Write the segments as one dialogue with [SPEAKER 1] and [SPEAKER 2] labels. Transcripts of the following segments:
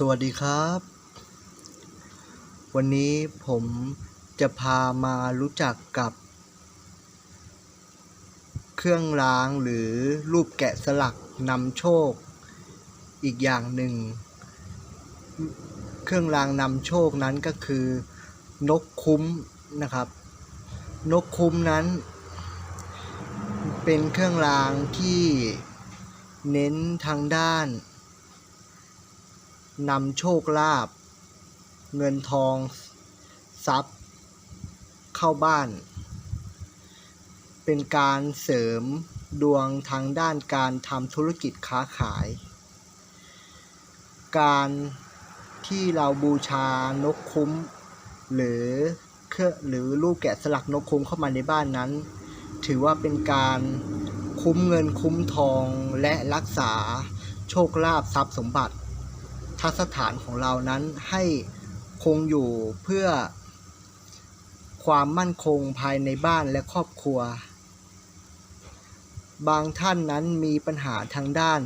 [SPEAKER 1] สวัสดีครับ วันนี้ผมจะพามารู้จักกับ เครื่องรางหรือรูปแกะสลักนำโชค อีกอย่างหนึ่ง เครื่องรางนำโชคนั้นก็คือ นกคุ้มนะครับ นกคุ้มนั้น เป็นเครื่องรางที่เน้นทางด้าน นำโชคลาภเงินทอง ทรัพย์ เข้าบ้าน เป็นการเสริมดวงทางด้านการทำธุรกิจค้าขาย การที่เราบูชานกคุ้ม หรือเครื่องหรือรูปแกะสลักนกคุ้มเข้ามาในบ้านนั้น ถือว่าเป็นการคุ้มเงินคุ้มทองและรักษาโชคลาภทรัพย์สมบัติ ทัศฐานของเรานั้นให้คงอยู่เพื่อความมั่นคงภายในบ้านและครอบครัว บางท่านนั้นมีปัญหาทางด้าน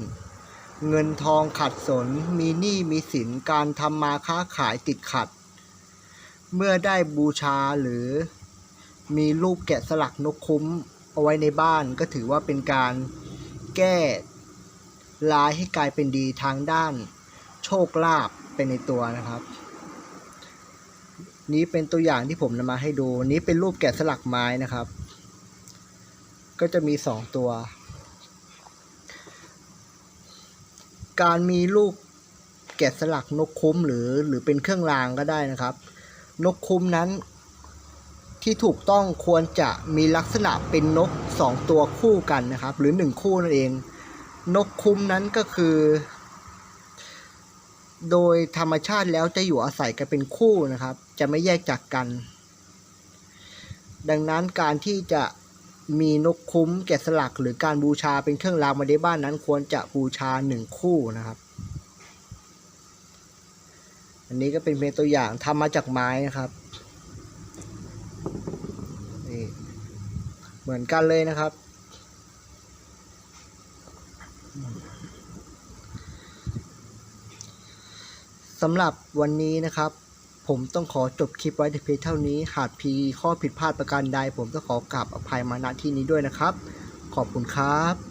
[SPEAKER 1] เงินทองขัดสน มีหนี้มีสินการทำมาค้าขายติดขัด เมื่อได้บูชาหรือมีรูปแกะสลักนกคุ้มเอาไว้ในบ้านก็ถือว่าเป็นการแก้ร้ายให้กลายเป็นดีทางด้าน โชคลาภเป็นในตัวนะครับ นี้เป็นตัวอย่างที่ผมนำมาให้ดู นี้เป็นรูปแกะสลักไม้นะครับ ก็จะมีสองตัว การมีรูปแกะสลักนกคุ้มหรือหรือเป็นเครื่องรางก็ได้นะครับ นกคุ้มนั้นที่ถูกต้องควรจะมีลักษณะเป็นนกสองตัวคู่กันนะครับ หรือหนึ่งคู่นั่นเอง นกคุ้มนั้นก็คือ โดยธรรมชาติแล้วจะอยู่อาศัยกันเป็นคู่นะครับ จะไม่แยกจากกัน ดังนั้นการที่จะมีนกคุ้มแกะสลักหรือการบูชาเป็นเครื่องรางมาในบ้านนั้น ควรจะบูชาหนึ่งคู่นะครับ อันนี้ก็เป็นเพียงตัวอย่างทำมาจากไม้นะครับนี่เหมือนกันเลยนะครับ สำหรับวันนี้นะครับ ผมต้องขอจบคลิปไว้แต่เพียงเท่านี้ หากมีข้อผิดพลาดประการใด ผมต้องขอกราบอภัยมาณที่นี้ด้วยนะครับ ขอบคุณครับ